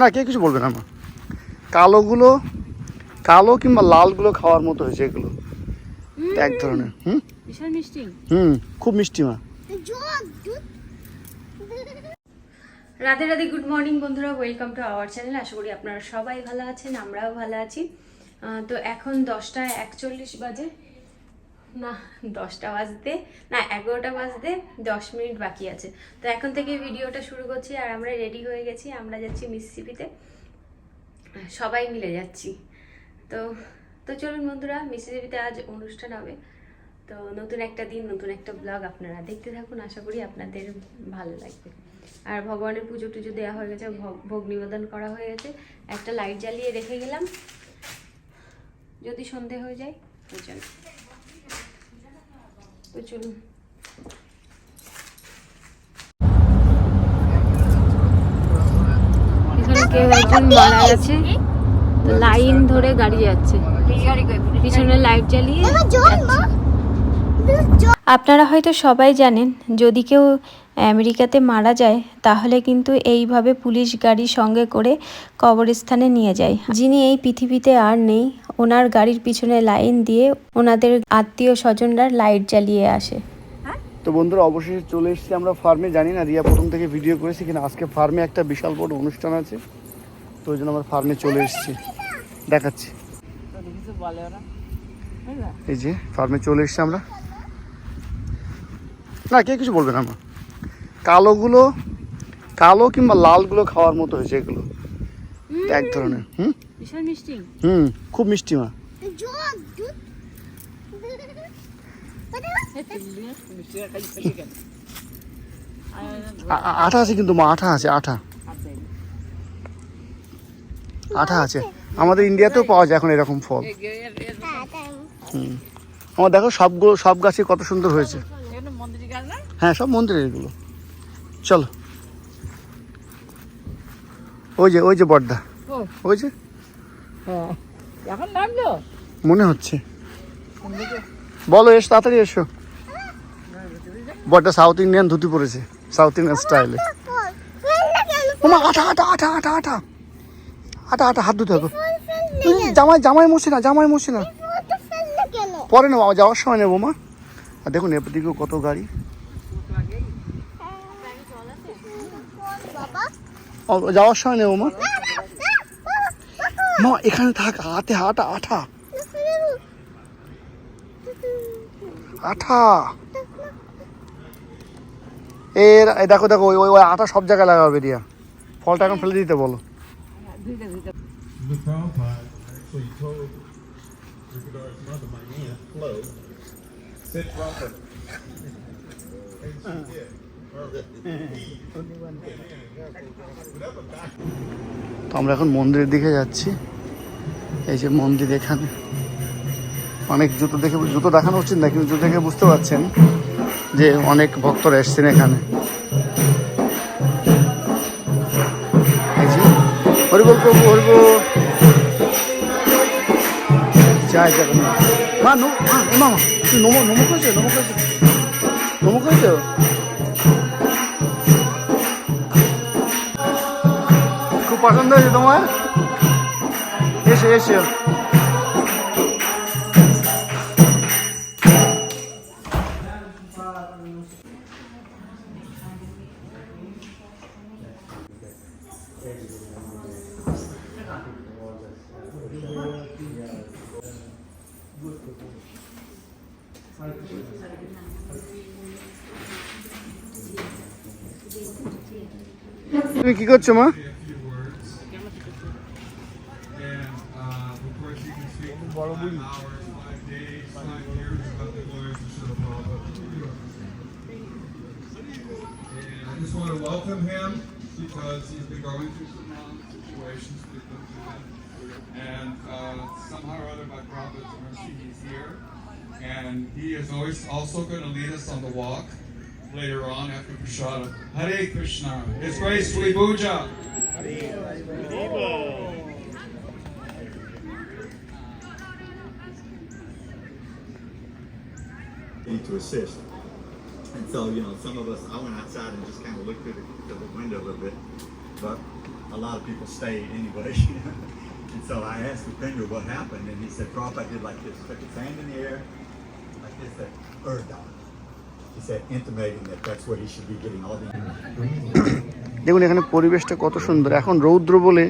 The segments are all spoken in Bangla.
না কে কিছু বলবে না মা? কালোগুলো কালো কিংবা লালগুলো খাওয়ার মতো হয়েছে এগুলো। এক ধরনের হুম? মিষ্টি। হুম খুব মিষ্টি মা। রাধে রাধে গুড মর্নিং বন্ধুরা ওয়েলকাম টু আওয়ার চ্যানেল আশা করি আপনারা সবাই ভালো আছেন আমরাও ভালো আছি। তো এখন দশটা একচল্লিশ বাজে। না, দশটা বাজতে, না, এগারোটা বাজতে দশ মিনিট বাকি আছে। তো এখন থেকে ভিডিওটা শুরু করছি আর আমরা রেডি হয়ে গেছি, আমরা যাচ্ছি মিসিসিপিতে সবাই মিলে যাচ্ছি। তো তো চলুন বন্ধুরা মিসিসিপিতে আজ অনুষ্ঠান হবে। তো নতুন একটা দিন, নতুন একটা ব্লগ আপনারা দেখতে থাকুন, আশা করি আপনাদের ভালো লাগবে। আর ভগবানের পুজো টুজো দেওয়া হয়ে গেছে, ভোগ- নিবেদন করা হয়ে গেছে। একটা লাইট জ্বালিয়ে রেখে গেলাম। যদি সন্ধে হয়ে যায় জন্য তো চলুন এখানে কেউ একজন মারা গেছে। তো লাইন ধরে গাড়ি যাচ্ছে। পিছনে লাইট জ্বালিয়ে আপনারা হয়তো সবাই জানেন যদি কেউ আমেরিকাতে মারা যায়, তাহলে কিন্তু এইভাবে পুলিশ গাড়ি সঙ্গে করে কবরস্থানে নিয়ে যায়। যিনি এই পৃথিবীতে আর নেই, ওনার গাড়ির পিছনে লাইন দিয়ে ওনাদের আত্মীয় স্বজনরা লাইট জ্বালিয়ে আসে। তো বন্ধুরা, অবশেষে চলে এসেছি আমরা ফার্মে। জানি না, রিয়া প্রথম থেকে ভিডিও করেছি কিনা। আজকে ফার্মে একটা বিশাল বড় অনুষ্ঠান আছে। তো ওই জন্য আমরা ফার্মে চলে এসেছি। দেখাচ্ছি। এই যে, ফার্মে চলে এসেছি আমরা। না, কে কিছু বলবে না, মা? কালোগুলো কালো কিংবা লালগুলো খাওয়ার মতো হয়েছে এগুলো এক ধরনের হুম? মিষ্টি। হুম খুব মিষ্টি মা। আঠা আছে কিন্তু মা আঠা আছে আঠা। আঠা আছে। আমাদের ইন্ডিয়াতেও পাওয়া যায় এখন এরকম ফল। হুম। আমার দেখো সবগুলো সব গাছে কত সুন্দর হয়েছে। হ্যাঁ সব মন্দিরের এগুলো। চলো। ওই যে ওই যে বর্দা। ওই যে। এখন মনে হচ্ছে। বলো এসো তাড়াতাড়ি এসো। বড়টা সাউথ ইন্ডিয়ান ধুতি পরেছে সাউথ ইন্ডিয়ান স্টাইলে ওমা আঠা আঠা আঠা আঠা আঠা আঠা আঠা হাত ধুতে হবে। জামাই জামাই মশি না জামাই মশি না। পরে নেব যাওয়ার সময় নেব মা। আর দেখুন এদিকেও কত গাড়ি ও, যাওয়ার সময় নেব মা। মা এখানে থাক হাতে হাটা আঠা। আঠা। এ দেখো দেখো ওই ওই আঠা সব জায়গায় লাগাবে দিয়া। ফলটা এখন ফেলে দিতে বলো। তো আমরা এখন মন্দিরের দিকে যাচ্ছি। এই যে মন্দির এখানে। অনেক জুতো দেখে জুতো দেখানো উচিত না, কিন্তু জুতো দেখে বুঝতে পারছেন যে অনেক ভক্তরা এসছেন এখানে। হরিবল প্রভু হরিবল জয় জগন্নাথ। মা নমো নমো করেছ? নমো করেছ? নমো করেছ পছন্দ হয়েছে তোমার এসো এসো তুমি কি করছ মা Mercy, he's here. And he is always also going to lead us on the walk later on after Prashada. Hare Krishna. His grace, Sri Puja. need to assist. And so, you know, some of us, I went outside and just kind of looked through the, through the window a little bit. but a lot of people stayed anyway. and so I asked Upendra what happened, and he said Prabhupada did like this, took his hand in the air, like this, said, Urdam. He said, intimating that that's where he should be getting all the দেখুন এখানে পরিবেশটা কত সুন্দর এখন রৌদ্র বলে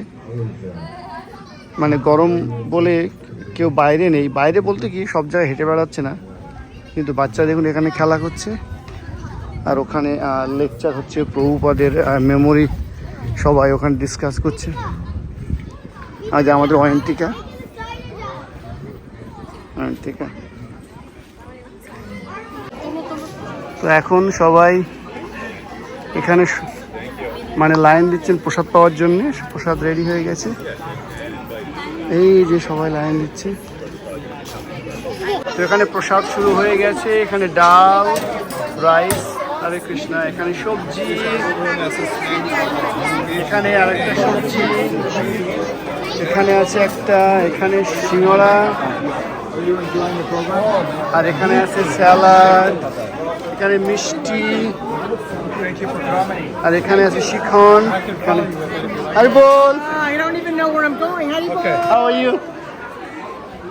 মানে গরম বলে কেউ বাইরে নেই বাইরে বলতে কি সব জায়গায় হেঁটে বেড়াচ্ছে না কিন্তু বাচ্চা দেখুন এখানে খেলা করছে আর ওখানে লেকচার হচ্ছে প্রভুপাদের মেমোরি সবাই ওখানে ডিসকাস করছে আজ আমাদের অয়ন্তিকা তো এখন সবাই এখানে মানে লাইন দিচ্ছেন প্রসাদ পাওয়ার জন্য। প্রসাদ রেডি হয়ে গেছে। এই যে সবাই লাইন দিচ্ছে। তো এখানে প্রসাদ শুরু হয়ে গেছে। এখানে ডাল, রাইস হরে কৃষ্ণা এখানে সবজি এখানে আরেকটা সবজি এখানে আছে একটা এখানে সিঙ্গড়া আর এখানে আছে স্যালাড এখানে মিষ্টি আর এখানে আছে শিখন আরে বল। আর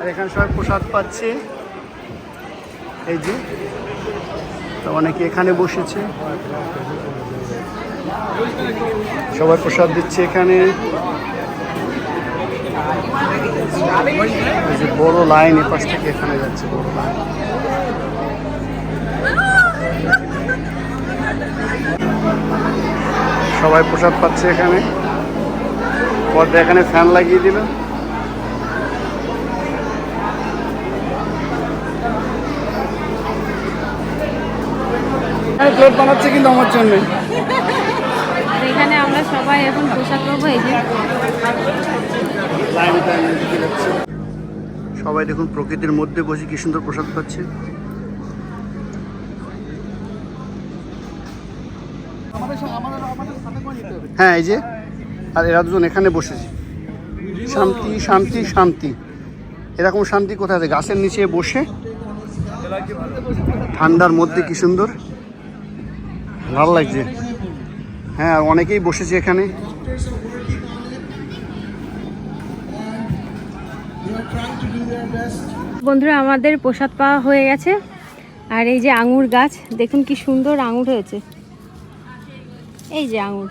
আর এখানে সবাই প্রসাদ পাচ্ছে। এই যে। তো অনেকে এখানে বসেছে। সবাই প্রসাদ দিচ্ছে এখানে। বড় লাইন এ পাশ থেকে এখানে যাচ্ছে বড় লাইন। সবাই প্রসাদ পাচ্ছে এখানে। পর্দা এখানে ফ্যান লাগিয়ে দিল। প্লেট বানাচ্ছে কিন্তু আমার জন্য। এখানে আমরা সবাই এখন প্রসাদ পাবো এই যে। সবাই দেখুন প্রকৃতির মধ্যে বসে কি সুন্দর প্রসাদ পাচ্ছে হ্যাঁ এই যে আর এরা দুজন এখানে বসেছে। শান্তি শান্তি শান্তি। এরকম শান্তি কোথায় আছে? গাছের নিচে বসে। ঠান্ডার মধ্যে কি সুন্দর। ভালো লাগছে। হ্যাঁ অনেকেই বসেছে এখানে। বন্ধুরা, আমাদের প্রসাদ পাওয়া হয়ে গেছে। আর এই যে আঙুর গাছ, দেখুন কি সুন্দর আঙুর হয়েছে। এই যে আঙুর।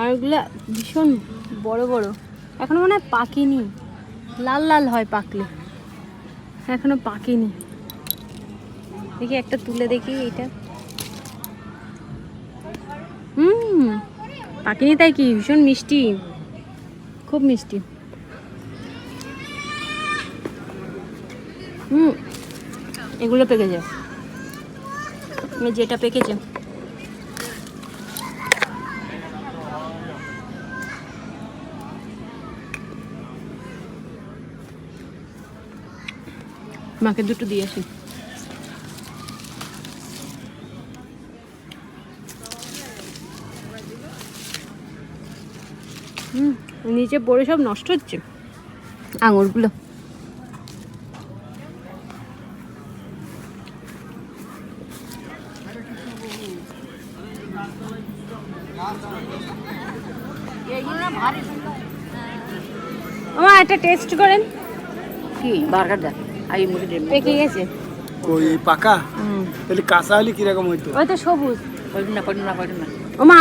আঙুরগুলো ভীষণ বড় বড়। এখনও মনে হয় পাকেনি। লাল লাল হয় পাকলে। এখনও পাকেনি। দেখি একটা তুলে দেখি এটা হুম পাকেনি তাই কি? ভীষণ মিষ্টি। খুব মিষ্টি। হুম, এগুলো পেকেছে। এই যেটা পেকেছে। মাকে দুটো দিয়ে আসি। হুম নিচে পড়ে সব নষ্ট হচ্ছে। আঙুরগুলো। আমার একটা টেস্ট করেন। কি? বার্গার দেখ আই মুখে দে পেকে গেছে ওই পাকা? তাহলে কাঁচা হলে কীরকম হইতো? ওই তো সবুজ। না না না। ওমা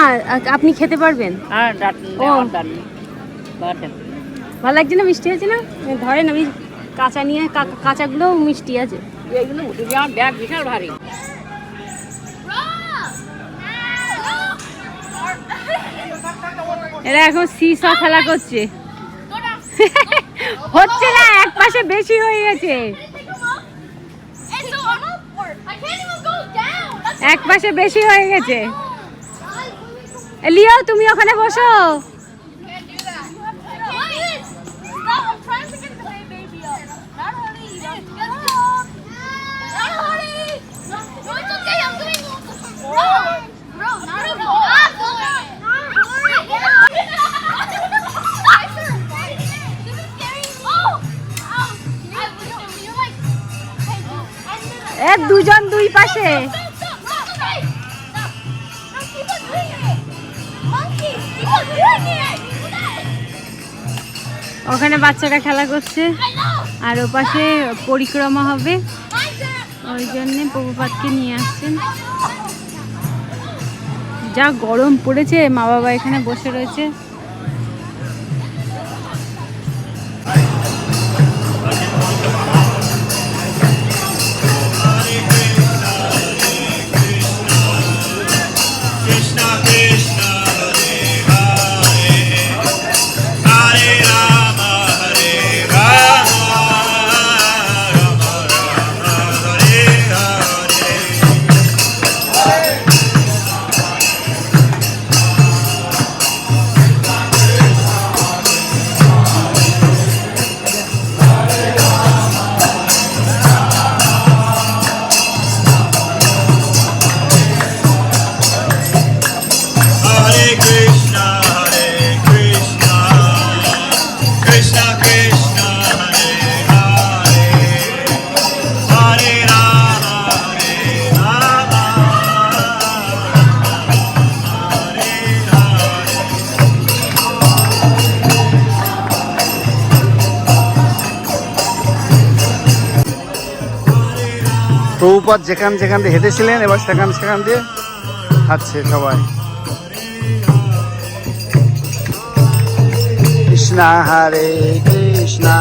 আপনি খেতে পারবেন? আর ডাট ও। ভালো লাগছে না? মিষ্টি আছে না? ধরেন আমি কাঁচা নিয়ে কা- কাঁচাগুলোও মিষ্টি আছে। এইগুলো ব্যাগ বিশাল ভারী। এরা এখন সিসা খেলা করছে। হচ্ছে না এক পাশে বেশি হয়ে গেছে। এক পাশে বেশি হয়ে গেছে। লিও তুমি ওখানে বসো। এ দুজন দুই পাশে. ওখানে বাচ্চারা খেলা করছে। আর ওপাশে পরিক্রমা হবে। ওই জন্যে প্রভুপাতকে নিয়ে আসছেন। যা গরম পড়েছে মা বাবা এখানে বসে রয়েছে। প্রভুপাত যেখান যেখান দিয়ে হেঁটেছিলেন, এবার সেখান সেখান দিয়ে হাঁটছে সবাই। Krishna Hare Krishna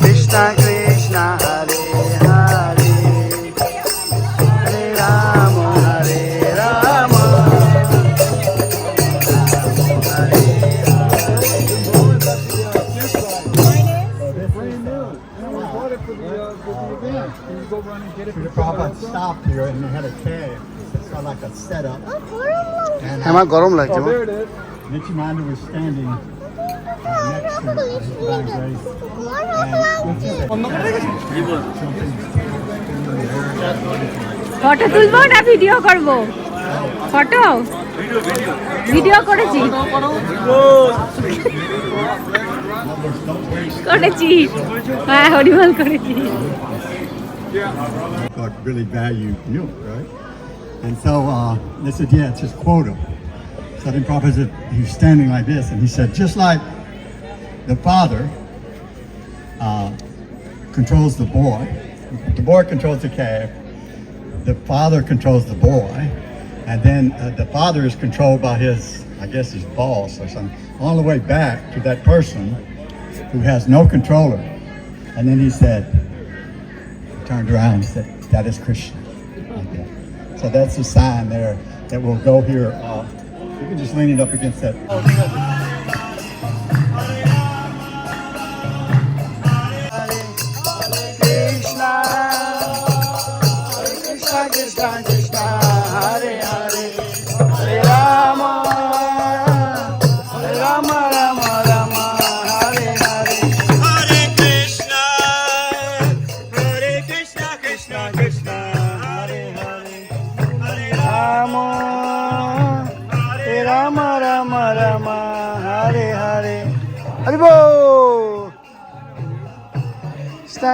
Krishna Krishna The Prabhupada stopped here and they had a cave. It's got like a setup. And uh, আমার গরম লাগছে মা। Nityananda was standing uh, next to uh, his divine grace. Photo তুলবো না ভিডিও করব ফটো ভিডিও করেছি করেছি হ্যাঁ হরিবল করেছি God really valued milk, right? And so uh, they said, yeah, it's his quota. So then Prabhupada said, he was standing like this, and he said, just like the father uh, controls the boy, the boy controls the calf, the father controls the boy, and then uh, the father is controlled by his, I guess, his boss or something, all the way back to that person who has no controller. And then he said, turned around and said, that is Krishna. So that's a sign there that we'll go here. Uh, you can just lean it up against that. Krishna, Krishna, Krishna,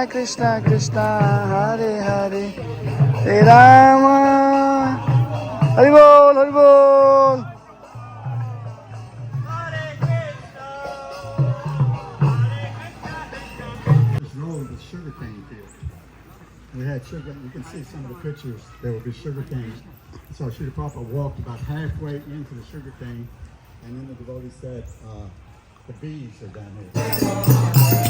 Krishna Krishna Krishna Hare Hare Hare Ram Hari ball Hari ball This road was sugarcane field. We had sugar, you can see some of the pictures, there would be sugar canes. So Srila Prabhupada walked about halfway into the sugar cane, and then the devotee said, uh, the bees are down here.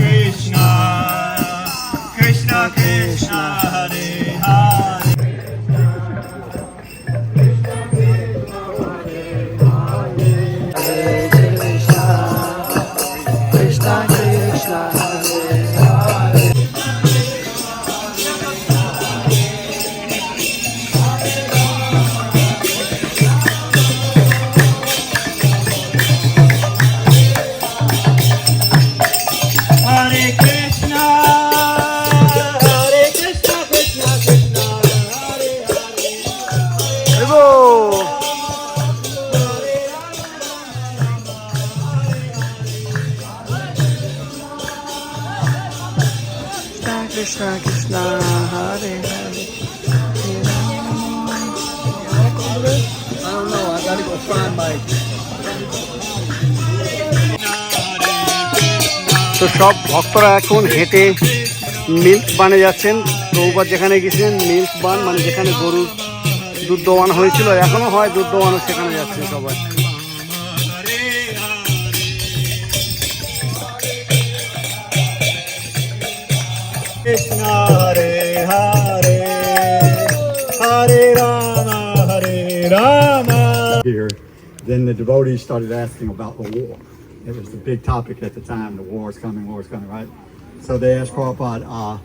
তো সব ভক্তরা এখন হেঁটে মিল্ক বানে যাচ্ছেন। প্রভুপাত যেখানে গেছিলেন মিল্ক বান মানে যেখানে গরুর দুধ দোয়ানো হয়েছিল এখনও হয় দুধ দোয়ানো সেখানে যাচ্ছেন সবাই। Krishna Hare Hare Hare Rama Hare Here, then the devotees started asking about the war. It was the big topic at the time, the war is coming, war is coming, right? So they asked Prabhupada, uh,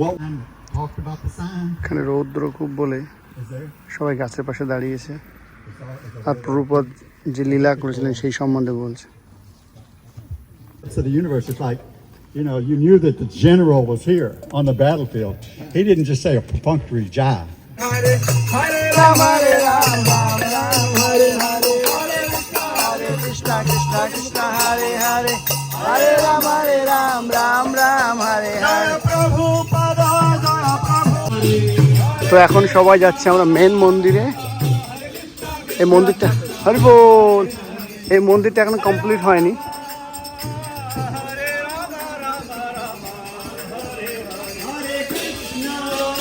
what talked about the sign? এখানে রৌদ্র খুব বলে Is there? সবাই গাছের পাশে দাঁড়িয়েছে Is all- is the আর প্রভুপদ যে লীলা করেছিলেন সেই সম্বন্ধে বলছে So the universe is like, you know, you knew that the general was here on the battlefield. He didn't just say a perfunctory jive. Hare Hare Rama Hare Rama Hare Hare Rama Hare Ram Ram Ram Hare Hare Prabhupada Jaya Prabhu তো এখন সবাই যাচ্ছে আমরা মেন মন্দিরে। এই মন্দিরটা হরি বল এই মন্দিরটা এখন কমপ্লিট হয়নি।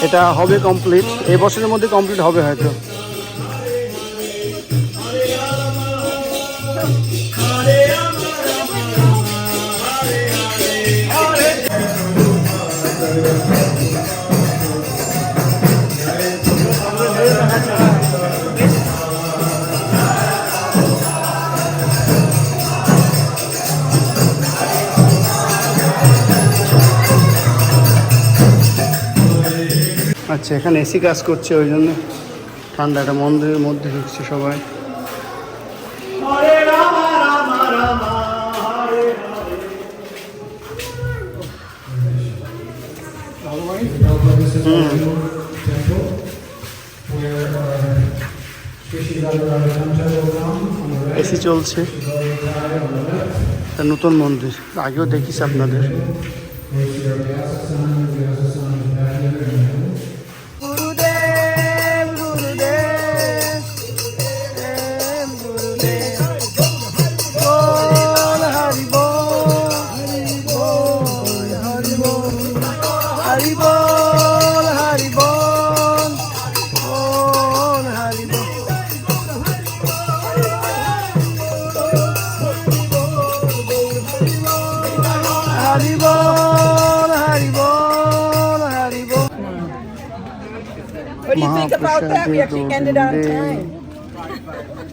এটা হবে কমপ্লিট এই বছরের মধ্যে কমপ্লিট হবে হয়তো। এখানে এসি কাজ করছে, ওই জন্য ঠান্ডাটা মন্দিরের মধ্যে ঢুকছে সবাই। এসি চলছে। নতুন মন্দির, আগেও দেখিস আপনাদের। think about that. We actually ended on time.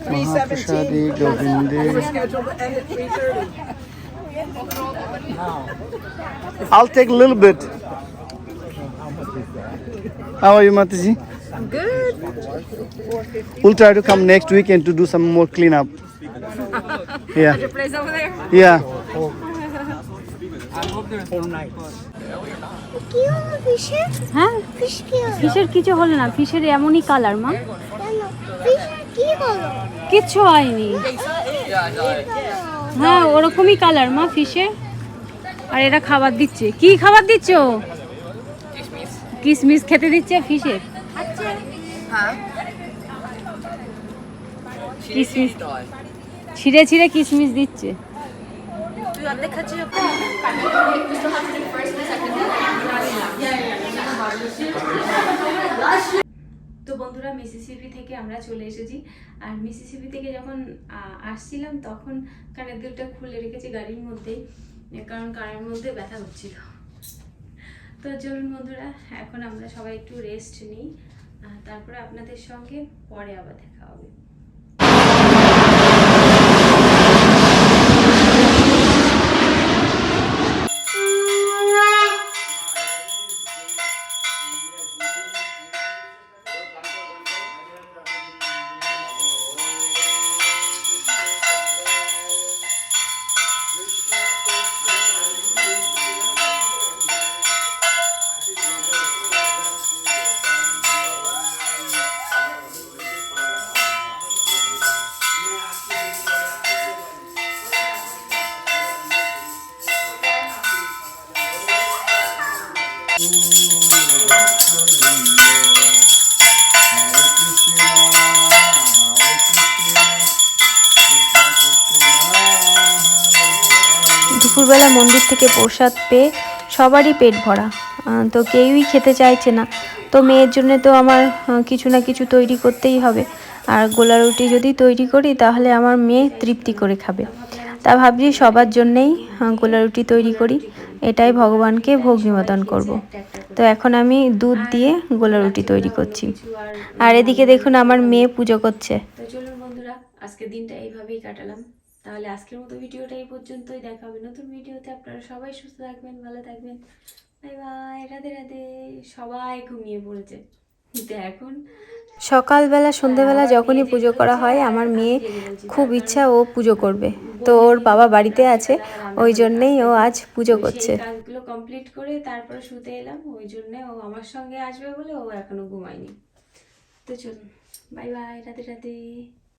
317. We were scheduled to end at 3.30. I'll take a little bit. How are you, Matiji? Good. We'll try to come next weekend to do some more cleanup. yeah. Yeah. হ্যাঁ? ফিশ ফিশের কিছু হলো না, ফিশের এমনই কালার মা। কিচ্ছু হয়নি। হ্যাঁ ওরকমই কালার মা ফিশের আর এরা খাবার দিচ্ছে। কি খাবার দিচ্ছ? কিসমিস। খেতে দিচ্ছে ফিশের কিসমিস। ছিঁড়ে ছিঁড়ে কিসমিস দিচ্ছে। তো বন্ধুরা মিসিসিপি থেকে আমরা চলে এসেছি। আর মিসিসিপি থেকে যখন আসছিলাম, তখন কানের দুলটা খুলে রেখেছি গাড়ির মধ্যেই, কারণ কানের মধ্যে ব্যথা হচ্ছিল। তো চলুন বন্ধুরা, এখন আমরা সবাই একটু রেস্ট নিই। তারপরে আপনাদের সঙ্গে পরে আবার দেখা হবে। দুপুরবেলা মন্দির থেকে প্রসাদ পেয়ে সবারই পেট ভরা। তো কেউই খেতে চাইছে না। তো মেয়ের জন্য তো আমার কিছু না কিছু তৈরি করতেই হবে। আর গোলা রুটি যদি তৈরি করি, তাহলে আমার মেয়ে তৃপ্তি করে খাবে। তা ভাবছি সবার জন্যেই গোলা রুটি তৈরি করি। এটাই ভগবানকে ভোগ নিবেদন করব। তো এখন আমি দুধ দিয়ে গোলা রুটি তৈরি করছি। আর এদিকে দেখুন আমার মেয়ে পুজো করছে। তো চলুন বন্ধুরা আজকের দিনটা এইভাবেই কাটালাম। তাহলে আজকের মতো ভিডিওটা এই পর্যন্তই। দেখা হবে নতুন ভিডিওতে। আপনারা সবাই সুস্থ থাকবেন, ভালো থাকবেন। Bye bye, Radhe Radhe. সবাই ঘুমিয়ে পড়েছে। এখন সকালবেলা সন্ধেবেলা যখনই পুজো করা হয় আমার মেয়ে খুব ইচ্ছা ও পুজো করবে। তো ওর বাবা বাড়িতে আছে ওই জন্যেই ও আজ পুজো করছে। কাজগুলো কমপ্লিট করে তারপরে শুতে এলাম ওই জন্য ও আমার সঙ্গে আসবে বলে ও এখনও ঘুমায়নি। তো চলুন বাই বাই রাতে রাধে